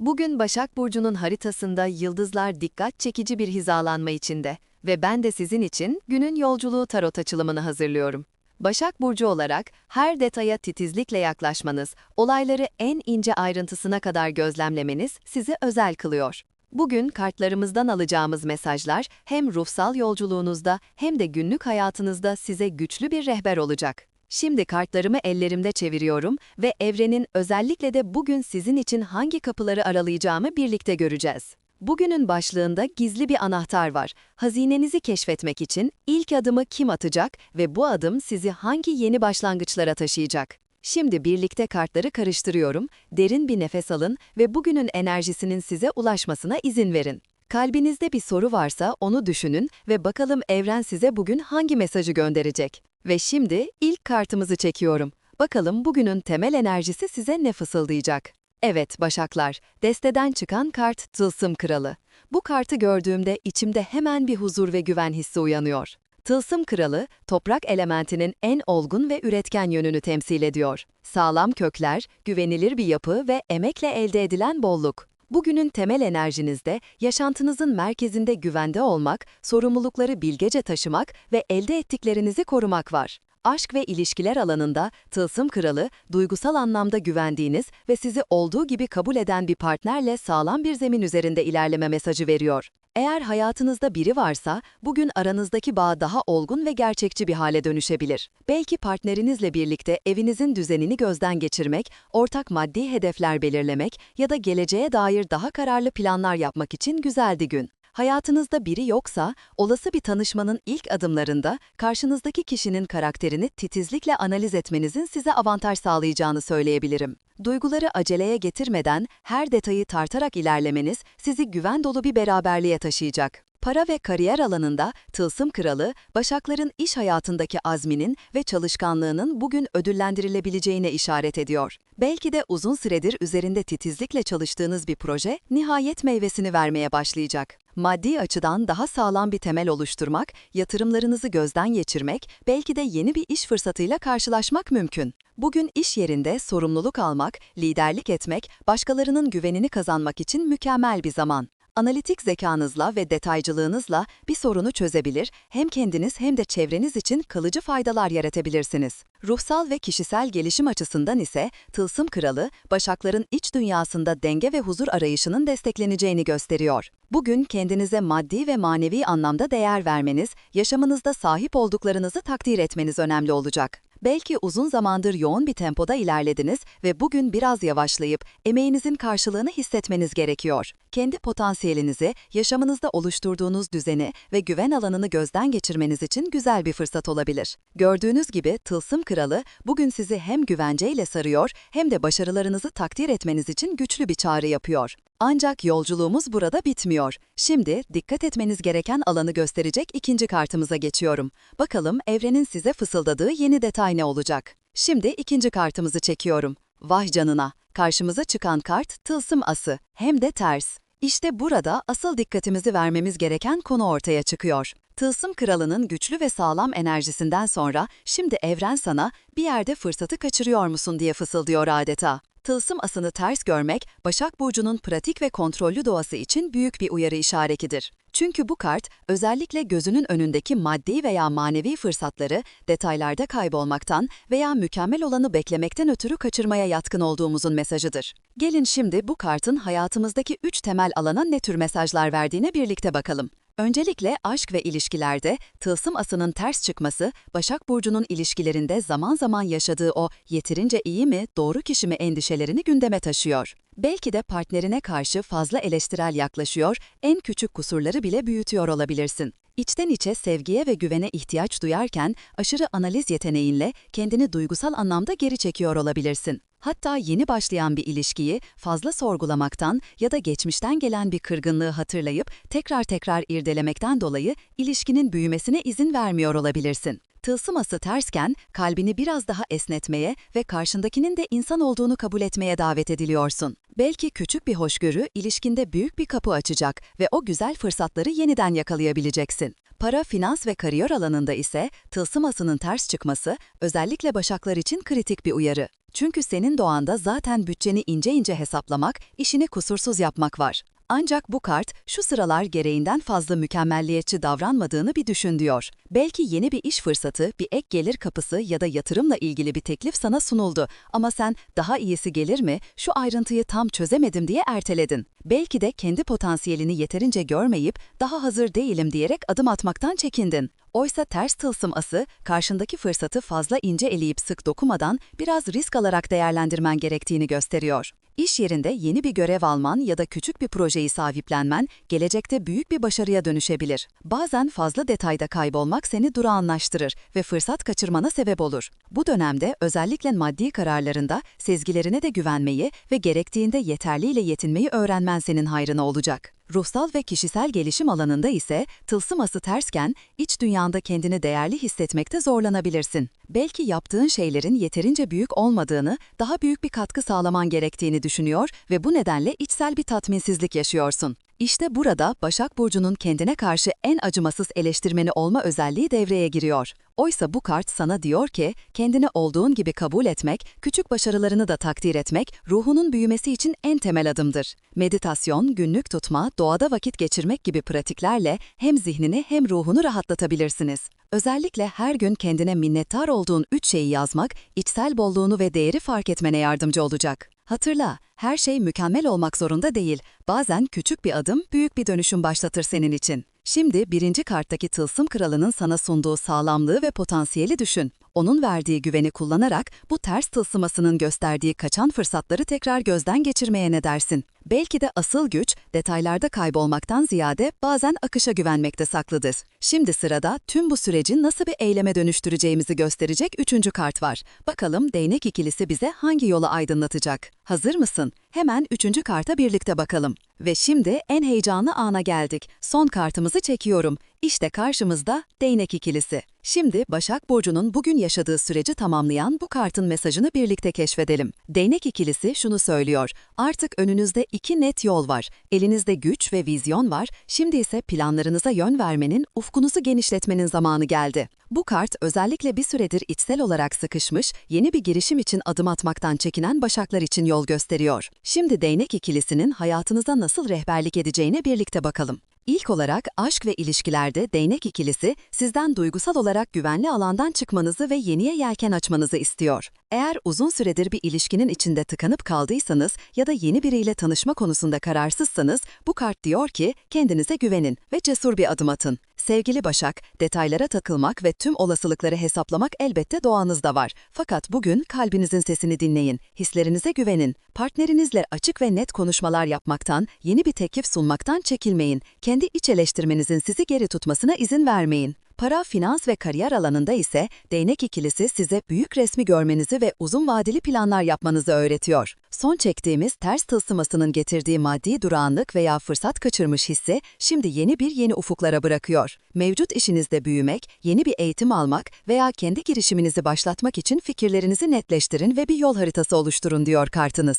Bugün Başak Burcu'nun haritasında yıldızlar dikkat çekici bir hizalanma içinde ve ben de sizin için günün yolculuğu tarot açılımını hazırlıyorum. Başak Burcu olarak her detaya titizlikle yaklaşmanız, olayları en ince ayrıntısına kadar gözlemlemeniz sizi özel kılıyor. Bugün kartlarımızdan alacağımız mesajlar hem ruhsal yolculuğunuzda hem de günlük hayatınızda size güçlü bir rehber olacak. Şimdi kartlarımı ellerimde çeviriyorum ve evrenin özellikle de bugün sizin için hangi kapıları aralayacağımı birlikte göreceğiz. Bugünün başlığında gizli bir anahtar var. Hazinenizi keşfetmek için ilk adımı kim atacak ve bu adım sizi hangi yeni başlangıçlara taşıyacak? Şimdi birlikte kartları karıştırıyorum, derin bir nefes alın ve bugünün enerjisinin size ulaşmasına izin verin. Kalbinizde bir soru varsa onu düşünün ve bakalım evren size bugün hangi mesajı gönderecek. Ve şimdi ilk kartımızı çekiyorum. Bakalım bugünün temel enerjisi size ne fısıldayacak? Evet Başaklar, desteden çıkan kart Tılsım Kralı. Bu kartı gördüğümde içimde hemen bir huzur ve güven hissi uyanıyor. Tılsım Kralı, toprak elementinin en olgun ve üretken yönünü temsil ediyor. Sağlam kökler, güvenilir bir yapı ve emekle elde edilen bolluk. Bugünün temel enerjinizde yaşantınızın merkezinde güvende olmak, sorumlulukları bilgece taşımak ve elde ettiklerinizi korumak var. Aşk ve ilişkiler alanında Tılsım Kralı, duygusal anlamda güvendiğiniz ve sizi olduğu gibi kabul eden bir partnerle sağlam bir zemin üzerinde ilerleme mesajı veriyor. Eğer hayatınızda biri varsa, bugün aranızdaki bağ daha olgun ve gerçekçi bir hale dönüşebilir. Belki partnerinizle birlikte evinizin düzenini gözden geçirmek, ortak maddi hedefler belirlemek ya da geleceğe dair daha kararlı planlar yapmak için güzeldi gün. Hayatınızda biri yoksa, olası bir tanışmanın ilk adımlarında karşınızdaki kişinin karakterini titizlikle analiz etmenizin size avantaj sağlayacağını söyleyebilirim. Duyguları aceleye getirmeden her detayı tartarak ilerlemeniz sizi güven dolu bir beraberliğe taşıyacak. Para ve kariyer alanında Tılsım Kralı, Başakların iş hayatındaki azminin ve çalışkanlığının bugün ödüllendirilebileceğine işaret ediyor. Belki de uzun süredir üzerinde titizlikle çalıştığınız bir proje nihayet meyvesini vermeye başlayacak. Maddi açıdan daha sağlam bir temel oluşturmak, yatırımlarınızı gözden geçirmek, belki de yeni bir iş fırsatıyla karşılaşmak mümkün. Bugün iş yerinde sorumluluk almak, liderlik etmek, başkalarının güvenini kazanmak için mükemmel bir zaman. Analitik zekanızla ve detaycılığınızla bir sorunu çözebilir, hem kendiniz hem de çevreniz için kalıcı faydalar yaratabilirsiniz. Ruhsal ve kişisel gelişim açısından ise Tılsım Kralı, Başakların iç dünyasında denge ve huzur arayışının destekleneceğini gösteriyor. Bugün kendinize maddi ve manevi anlamda değer vermeniz, yaşamınızda sahip olduklarınızı takdir etmeniz önemli olacak. Belki uzun zamandır yoğun bir tempoda ilerlediniz ve bugün biraz yavaşlayıp emeğinizin karşılığını hissetmeniz gerekiyor. Kendi potansiyelinizi, yaşamınızda oluşturduğunuz düzeni ve güven alanını gözden geçirmeniz için güzel bir fırsat olabilir. Gördüğünüz gibi Tılsım Kralı bugün sizi hem güvenceyle sarıyor hem de başarılarınızı takdir etmeniz için güçlü bir çağrı yapıyor. Ancak yolculuğumuz burada bitmiyor. Şimdi dikkat etmeniz gereken alanı gösterecek ikinci kartımıza geçiyorum. Bakalım evrenin size fısıldadığı yeni detay ne olacak? Şimdi ikinci kartımızı çekiyorum. Vah canına! Karşımıza çıkan kart tılsım ası, hem de ters. İşte burada asıl dikkatimizi vermemiz gereken konu ortaya çıkıyor. Tılsım kralının güçlü ve sağlam enerjisinden sonra şimdi evren sana bir yerde fırsatı kaçırıyor musun diye fısıldıyor adeta. Tılsım asını ters görmek, Başak Burcu'nun pratik ve kontrollü doğası için büyük bir uyarı işaretidir. Çünkü bu kart, özellikle gözünün önündeki maddi veya manevi fırsatları detaylarda kaybolmaktan veya mükemmel olanı beklemekten ötürü kaçırmaya yatkın olduğumuzun mesajıdır. Gelin şimdi bu kartın hayatımızdaki üç temel alana ne tür mesajlar verdiğine birlikte bakalım. Öncelikle aşk ve ilişkilerde tılsım asının ters çıkması, Başak Burcu'nun ilişkilerinde zaman zaman yaşadığı o yeterince iyi mi, doğru kişi mi endişelerini gündeme taşıyor. Belki de partnerine karşı fazla eleştirel yaklaşıyor, en küçük kusurları bile büyütüyor olabilirsin. İçten içe sevgiye ve güvene ihtiyaç duyarken aşırı analiz yeteneğinle kendini duygusal anlamda geri çekiyor olabilirsin. Hatta yeni başlayan bir ilişkiyi fazla sorgulamaktan ya da geçmişten gelen bir kırgınlığı hatırlayıp tekrar tekrar irdelemekten dolayı ilişkinin büyümesine izin vermiyor olabilirsin. Tılsıması tersken kalbini biraz daha esnetmeye ve karşındakinin de insan olduğunu kabul etmeye davet ediliyorsun. Belki küçük bir hoşgörü ilişkinde büyük bir kapı açacak ve o güzel fırsatları yeniden yakalayabileceksin. Para, finans ve kariyer alanında ise tılsım asının ters çıkması özellikle başaklar için kritik bir uyarı. Çünkü senin doğanda zaten bütçeni ince ince hesaplamak, işini kusursuz yapmak var. Ancak bu kart şu sıralar gereğinden fazla mükemmelliyetçi davranmadığını bir düşün diyor. Belki yeni bir iş fırsatı, bir ek gelir kapısı ya da yatırımla ilgili bir teklif sana sunuldu ama sen daha iyisi gelir mi, şu ayrıntıyı tam çözemedim diye erteledin. Belki de kendi potansiyelini yeterince görmeyip daha hazır değilim diyerek adım atmaktan çekindin. Oysa ters tılsım ası, karşındaki fırsatı fazla ince eleyip sık dokumadan biraz risk alarak değerlendirmen gerektiğini gösteriyor. İş yerinde yeni bir görev alman ya da küçük bir projeyi sahiplenmen gelecekte büyük bir başarıya dönüşebilir. Bazen fazla detayda kaybolmak seni durağanlaştırır ve fırsat kaçırmana sebep olur. Bu dönemde özellikle maddi kararlarında sezgilerine de güvenmeyi ve gerektiğinde yeterliyle yetinmeyi öğrenmen senin hayrına olacak. Ruhsal ve kişisel gelişim alanında ise tılsıması tersken iç dünyanda kendini değerli hissetmekte zorlanabilirsin. Belki yaptığın şeylerin yeterince büyük olmadığını, daha büyük bir katkı sağlaman gerektiğini düşünüyor ve bu nedenle içsel bir tatminsizlik yaşıyorsun. İşte burada Başak Burcu'nun kendine karşı en acımasız eleştirmeni olma özelliği devreye giriyor. Oysa bu kart sana diyor ki, kendini olduğun gibi kabul etmek, küçük başarılarını da takdir etmek, ruhunun büyümesi için en temel adımdır. Meditasyon, günlük tutma, doğada vakit geçirmek gibi pratiklerle hem zihnini hem ruhunu rahatlatabilirsiniz. Özellikle her gün kendine minnettar olduğun üç şeyi yazmak, içsel bolluğunu ve değeri fark etmene yardımcı olacak. Hatırla, her şey mükemmel olmak zorunda değil. Bazen küçük bir adım büyük bir dönüşüm başlatır senin için. Şimdi birinci karttaki tılsım kralının sana sunduğu sağlamlığı ve potansiyeli düşün. Onun verdiği güveni kullanarak bu ters tılsımasının gösterdiği kaçan fırsatları tekrar gözden geçirmeye ne dersin? Belki de asıl güç detaylarda kaybolmaktan ziyade bazen akışa güvenmekte saklıdır. Şimdi sırada tüm bu süreci nasıl bir eyleme dönüştüreceğimizi gösterecek üçüncü kart var. Bakalım değnek ikilisi bize hangi yolu aydınlatacak? Hazır mısın? Hemen üçüncü karta birlikte bakalım. Ve şimdi en heyecanlı ana geldik. Son kartımızı çekiyorum. İşte karşımızda değnek ikilisi. Şimdi Başak Burcu'nun bugün yaşadığı süreci tamamlayan bu kartın mesajını birlikte keşfedelim. Değnek ikilisi şunu söylüyor. Artık önünüzde iki net yol var. Elinizde güç ve vizyon var. Şimdi ise planlarınıza yön vermenin, ufkunuzu genişletmenin zamanı geldi. Bu kart özellikle bir süredir içsel olarak sıkışmış, yeni bir girişim için adım atmaktan çekinen başaklar için yol gösteriyor. Şimdi değnek ikilisinin hayatınıza nasıl rehberlik edeceğine birlikte bakalım. İlk olarak aşk ve ilişkilerde değnek ikilisi sizden duygusal olarak güvenli alandan çıkmanızı ve yeniye yelken açmanızı istiyor. Eğer uzun süredir bir ilişkinin içinde tıkanıp kaldıysanız ya da yeni biriyle tanışma konusunda kararsızsanız bu kart diyor ki kendinize güvenin ve cesur bir adım atın. Sevgili Başak, detaylara takılmak ve tüm olasılıkları hesaplamak elbette doğanızda var. Fakat bugün kalbinizin sesini dinleyin, hislerinize güvenin, partnerinizle açık ve net konuşmalar yapmaktan, yeni bir teklif sunmaktan çekinmeyin, kendi iç eleştirmenizin sizi geri tutmasına izin vermeyin. Para, finans ve kariyer alanında ise değnek ikilisi size büyük resmi görmenizi ve uzun vadeli planlar yapmanızı öğretiyor. Son çektiğimiz ters tılsımasının getirdiği maddi durağanlık veya fırsat kaçırmış hissi şimdi yeni bir yeni ufuklara bırakıyor. Mevcut işinizde büyümek, yeni bir eğitim almak veya kendi girişiminizi başlatmak için fikirlerinizi netleştirin ve bir yol haritası oluşturun diyor kartınız.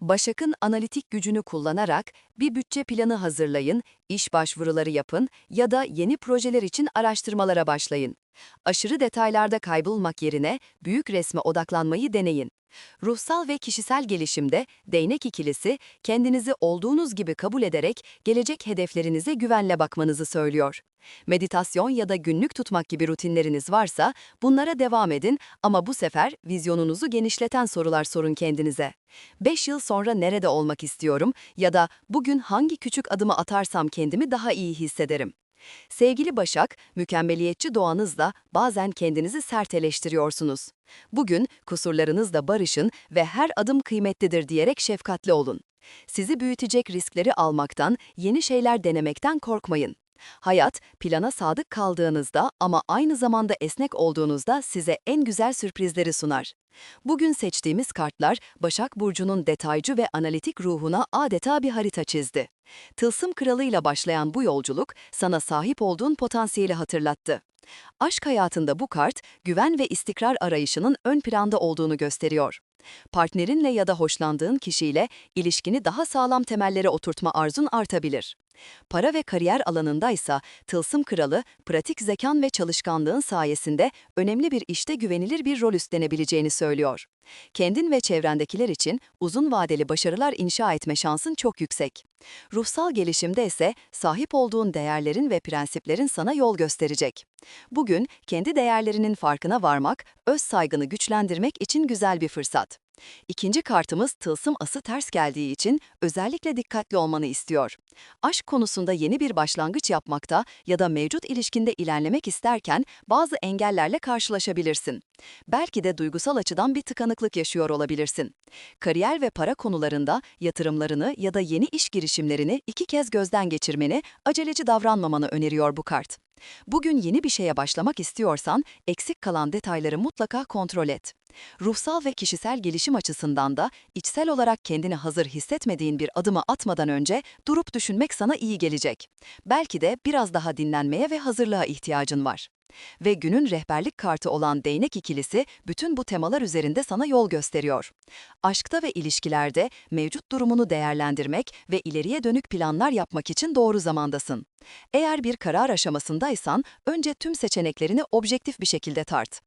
Başak'ın analitik gücünü kullanarak bir bütçe planı hazırlayın, iş başvuruları yapın ya da yeni projeler için araştırmalara başlayın. Aşırı detaylarda kaybolmak yerine büyük resme odaklanmayı deneyin. Ruhsal ve kişisel gelişimde değnek ikilisi kendinizi olduğunuz gibi kabul ederek gelecek hedeflerinize güvenle bakmanızı söylüyor. Meditasyon ya da günlük tutmak gibi rutinleriniz varsa bunlara devam edin ama bu sefer vizyonunuzu genişleten sorular sorun kendinize. 5 yıl sonra nerede olmak istiyorum ya da bugün hangi küçük adımı atarsam kendimi daha iyi hissederim? Sevgili Başak, mükemmeliyetçi doğanızla bazen kendinizi sert eleştiriyorsunuz. Bugün kusurlarınızla barışın ve her adım kıymetlidir diyerek şefkatli olun. Sizi büyütecek riskleri almaktan, yeni şeyler denemekten korkmayın. Hayat, plana sadık kaldığınızda ama aynı zamanda esnek olduğunuzda size en güzel sürprizleri sunar. Bugün seçtiğimiz kartlar, Başak Burcu'nun detaycı ve analitik ruhuna adeta bir harita çizdi. Tılsım kralıyla başlayan bu yolculuk, sana sahip olduğun potansiyeli hatırlattı. Aşk hayatında bu kart, güven ve istikrar arayışının ön planda olduğunu gösteriyor. Partnerinle ya da hoşlandığın kişiyle ilişkini daha sağlam temellere oturtma arzun artabilir. Para ve kariyer alanındaysa tılsım kralı, pratik zekan ve çalışkanlığın sayesinde önemli bir işte güvenilir bir rol üstlenebileceğini söylüyor. Kendin ve çevrendekiler için uzun vadeli başarılar inşa etme şansın çok yüksek. Ruhsal gelişimde ise sahip olduğun değerlerin ve prensiplerin sana yol gösterecek. Bugün kendi değerlerinin farkına varmak, öz saygını güçlendirmek için güzel bir fırsat. İkinci kartımız tılsım ası ters geldiği için özellikle dikkatli olmanı istiyor. Aşk konusunda yeni bir başlangıç yapmakta ya da mevcut ilişkinde ilerlemek isterken bazı engellerle karşılaşabilirsin. Belki de duygusal açıdan bir tıkanıklık yaşıyor olabilirsin. Kariyer ve para konularında yatırımlarını ya da yeni iş girişimlerini iki kez gözden geçirmeni, aceleci davranmamanı öneriyor bu kart. Bugün yeni bir şeye başlamak istiyorsan eksik kalan detayları mutlaka kontrol et. Ruhsal ve kişisel gelişim açısından da içsel olarak kendini hazır hissetmediğin bir adımı atmadan önce durup düşünmek sana iyi gelecek. Belki de biraz daha dinlenmeye ve hazırlığa ihtiyacın var. Ve günün rehberlik kartı olan değnek ikilisi bütün bu temalar üzerinde sana yol gösteriyor. Aşkta ve ilişkilerde mevcut durumunu değerlendirmek ve ileriye dönük planlar yapmak için doğru zamandasın. Eğer bir karar aşamasındaysan önce tüm seçeneklerini objektif bir şekilde tart.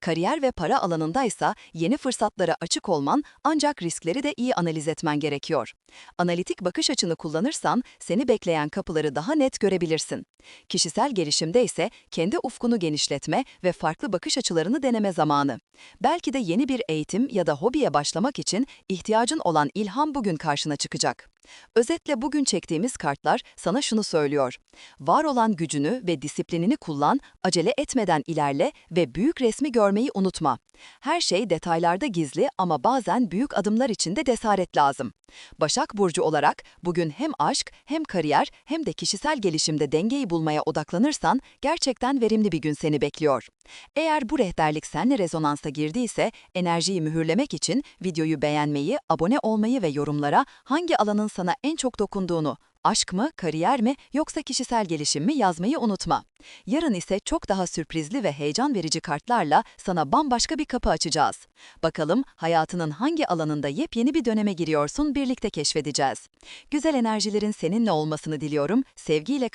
Kariyer ve para alanındaysa yeni fırsatlara açık olman ancak riskleri de iyi analiz etmen gerekiyor. Analitik bakış açını kullanırsan seni bekleyen kapıları daha net görebilirsin. Kişisel gelişimde ise kendi ufkunu genişletme ve farklı bakış açılarını deneme zamanı. Belki de yeni bir eğitim ya da hobiye başlamak için ihtiyacın olan ilham bugün karşına çıkacak. Özetle bugün çektiğimiz kartlar sana şunu söylüyor. Var olan gücünü ve disiplinini kullan, acele etmeden ilerle ve büyük resmi görmeyi unutma. Her şey detaylarda gizli ama bazen büyük adımlar için de cesaret lazım. Başak Burcu olarak bugün hem aşk, hem kariyer, hem de kişisel gelişimde dengeyi bulmaya odaklanırsan gerçekten verimli bir gün seni bekliyor. Eğer bu rehberlik seninle rezonansa girdiyse enerjiyi mühürlemek için videoyu beğenmeyi, abone olmayı ve yorumlara hangi alanın sana en çok dokunduğunu, aşk mı, kariyer mi yoksa kişisel gelişim mi yazmayı unutma. Yarın ise çok daha sürprizli ve heyecan verici kartlarla sana bambaşka bir kapı açacağız. Bakalım hayatının hangi alanında yepyeni bir döneme giriyorsun birlikte keşfedeceğiz. Güzel enerjilerin seninle olmasını diliyorum. Sevgiyle kal